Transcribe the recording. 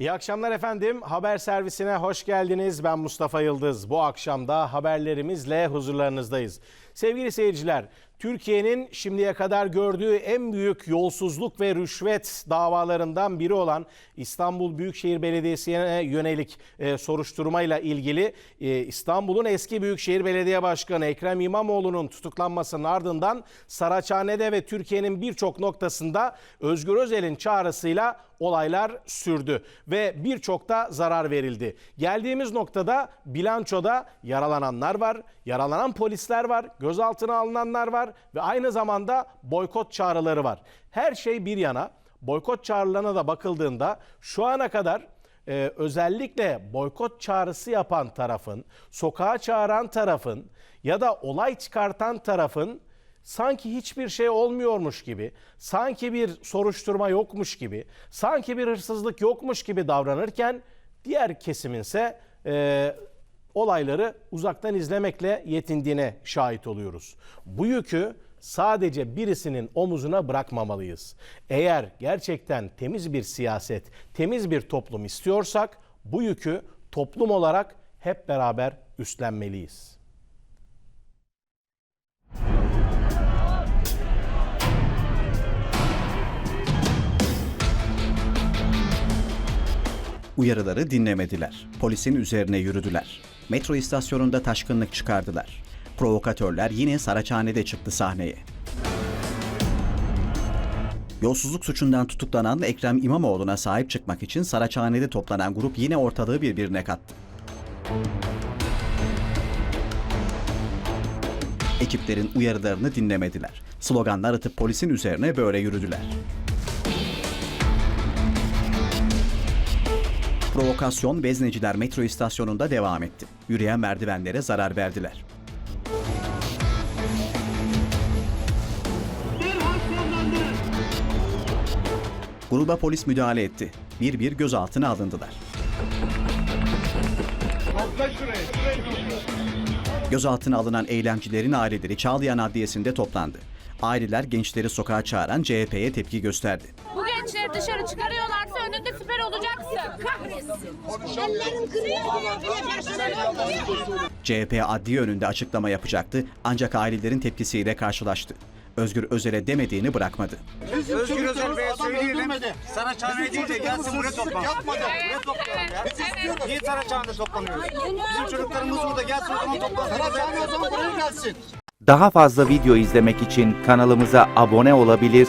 İyi akşamlar efendim. Haber servisine hoş geldiniz. Ben Mustafa Yıldız. Bu akşam da haberlerimizle huzurlarınızdayız. Sevgili seyirciler, Türkiye'nin şimdiye kadar gördüğü en büyük yolsuzluk ve rüşvet davalarından biri olan İstanbul Büyükşehir Belediyesi'ne yönelik e, soruşturmayla ilgili e, İstanbul'un eski Büyükşehir Belediye Başkanı Ekrem İmamoğlu'nun tutuklanmasının ardından Saraçhane'de ve Türkiye'nin birçok noktasında Özgür Özel'in çağrısıyla olaylar sürdü ve birçok da zarar verildi. Geldiğimiz noktada bilançoda yaralananlar var, yaralanan polisler var, gözaltına alınanlar var ve aynı zamanda boykot çağrıları var. Her şey bir yana boykot çağrılarına da bakıldığında şu ana kadar e, özellikle boykot çağrısı yapan tarafın, sokağa çağıran tarafın ya da olay çıkartan tarafın sanki hiçbir şey olmuyormuş gibi, sanki bir soruşturma yokmuş gibi, sanki bir hırsızlık yokmuş gibi davranırken diğer kesiminse e, olayları uzaktan izlemekle yetindiğine şahit oluyoruz. Bu yükü sadece birisinin omuzuna bırakmamalıyız. Eğer gerçekten temiz bir siyaset, temiz bir toplum istiyorsak bu yükü toplum olarak hep beraber üstlenmeliyiz. Uyarıları dinlemediler. Polisin üzerine yürüdüler. Metro istasyonunda taşkınlık çıkardılar. Provokatörler yine Saraçhane'de çıktı sahneye. Yolsuzluk suçundan tutuklanan Ekrem İmamoğlu'na sahip çıkmak için Saraçhane'de toplanan grup yine ortalığı birbirine kattı. Ekiplerin uyarılarını dinlemediler. Sloganlar atıp polisin üzerine böyle yürüdüler. Provokasyon Vezneciler metro istasyonunda devam etti. Yürüyen merdivenlere zarar verdiler. Gruba polis müdahale etti. Bir bir gözaltına alındılar. Gözaltına alınan eylemcilerin aileleri Çağlayan Adliyesi'nde toplandı. Aileler gençleri sokağa çağıran CHP'ye tepki gösterdi. Gençleri dışarı çıkarıyorlarsa önünde siper olacaksın. Kahretsin. Ellerin kırıyor. CHP adliye önünde açıklama yapacaktı ancak ailelerin tepkisiyle karşılaştı. Özgür Özel'e demediğini bırakmadı. Özgür Özel Bey'e söyleyelim. Saraçhane değil de gelsin buraya toplansın. Yapmadı. Buraya toplayalım ya. Biz istiyoruz. Niye Saraçhane'de toplanıyoruz? Bizim çocuklarımız burada gelsin o zaman toplansın. Saraçhane o zaman buraya gelsin. Daha fazla video izlemek için kanalımıza abone olabilir,